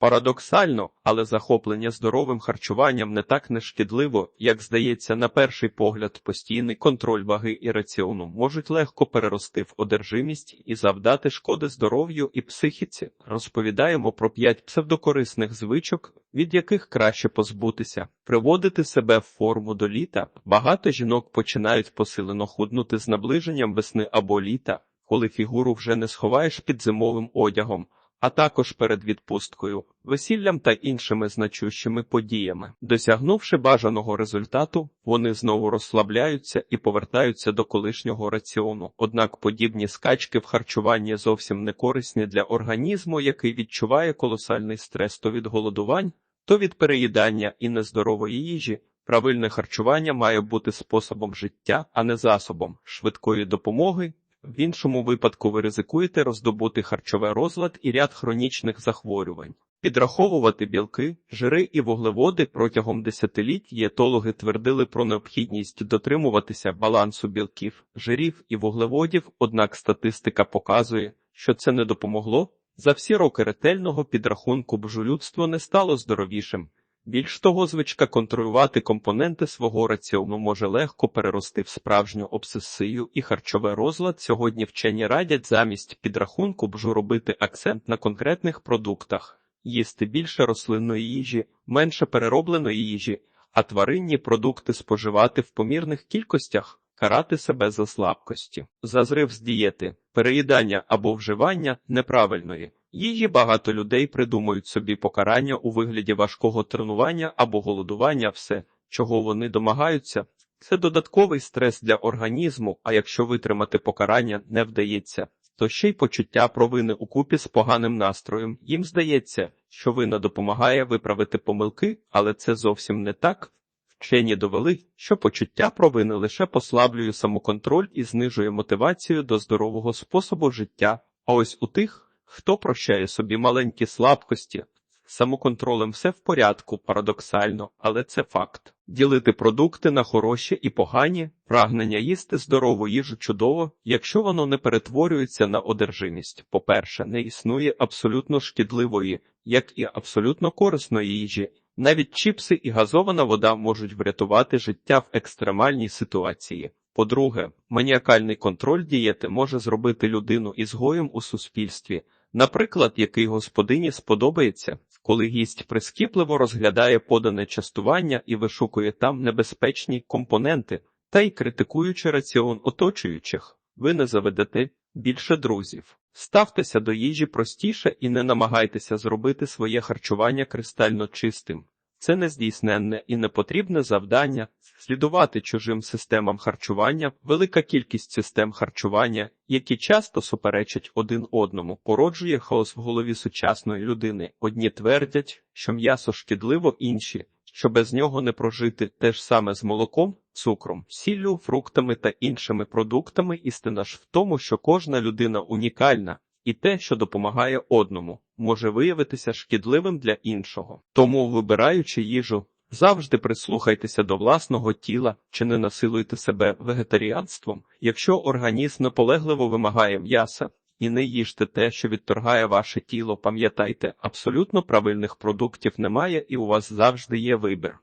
Парадоксально, але захоплення здоровим харчуванням не так нешкідливо, як здається, на перший погляд, постійний контроль ваги і раціону можуть легко перерости в одержимість і завдати шкоди здоров'ю і психіці. Розповідаємо про п'ять псевдокорисних звичок, від яких краще позбутися, приводити себе в форму до літа. Багато жінок починають посилено худнути з наближенням весни або літа, коли фігуру вже не сховаєш під зимовим одягом а також перед відпусткою, весіллям та іншими значущими подіями. Досягнувши бажаного результату, вони знову розслабляються і повертаються до колишнього раціону. Однак подібні скачки в харчуванні зовсім не корисні для організму, який відчуває колосальний стрес то від голодувань, то від переїдання і нездорової їжі. Правильне харчування має бути способом життя, а не засобом швидкої допомоги, в іншому випадку ви ризикуєте роздобути харчовий розлад і ряд хронічних захворювань. Підраховувати білки, жири і вуглеводи протягом десятиліть дієтологи твердили про необхідність дотримуватися балансу білків, жирів і вуглеводів, однак статистика показує, що це не допомогло. За всі роки ретельного підрахунку бжолюдство не стало здоровішим. Більш того, звичка контролювати компоненти свого раціону може легко перерости в справжню обсесію і харчовий розлад. Сьогодні вчені радять замість підрахунку бжу робити акцент на конкретних продуктах, їсти більше рослинної їжі, менше переробленої їжі, а тваринні продукти споживати в помірних кількостях, карати себе за слабкості, за зрив з дієти, переїдання або вживання неправильної. Її багато людей придумують собі покарання у вигляді важкого тренування або голодування, все, чого вони домагаються. Це додатковий стрес для організму, а якщо витримати покарання не вдається, то ще й почуття провини укупі з поганим настроєм. Їм здається, що вина допомагає виправити помилки, але це зовсім не так. Вчені довели, що почуття провини лише послаблює самоконтроль і знижує мотивацію до здорового способу життя. А ось у тих, Хто прощає собі маленькі слабкості? Самоконтролем все в порядку, парадоксально, але це факт. Ділити продукти на хороші і погані, прагнення їсти здорову їжу чудово, якщо воно не перетворюється на одержимість. По-перше, не існує абсолютно шкідливої, як і абсолютно корисної їжі. Навіть чіпси і газована вода можуть врятувати життя в екстремальній ситуації. По-друге, маніакальний контроль дієти може зробити людину ізгоєм у суспільстві. Наприклад, який господині сподобається, коли гість прискіпливо розглядає подане частування і вишукує там небезпечні компоненти, та й критикуючи раціон оточуючих, ви не заведете більше друзів. Ставтеся до їжі простіше і не намагайтеся зробити своє харчування кристально чистим. Це нездійсненне і непотрібне завдання слідувати чужим системам харчування, велика кількість систем харчування, які часто суперечать один одному, породжує хаос в голові сучасної людини. Одні твердять, що м'ясо шкідливо, інші, що без нього не прожити те ж саме з молоком, цукром, сіллю, фруктами та іншими продуктами. Істина ж в тому, що кожна людина унікальна і те, що допомагає одному, може виявитися шкідливим для іншого. Тому, вибираючи їжу, завжди прислухайтеся до власного тіла чи не насилуйте себе вегетаріанством, якщо організм наполегливо вимагає м'яса. І не їжте те, що відторгає ваше тіло. Пам'ятайте, абсолютно правильних продуктів немає, і у вас завжди є вибір.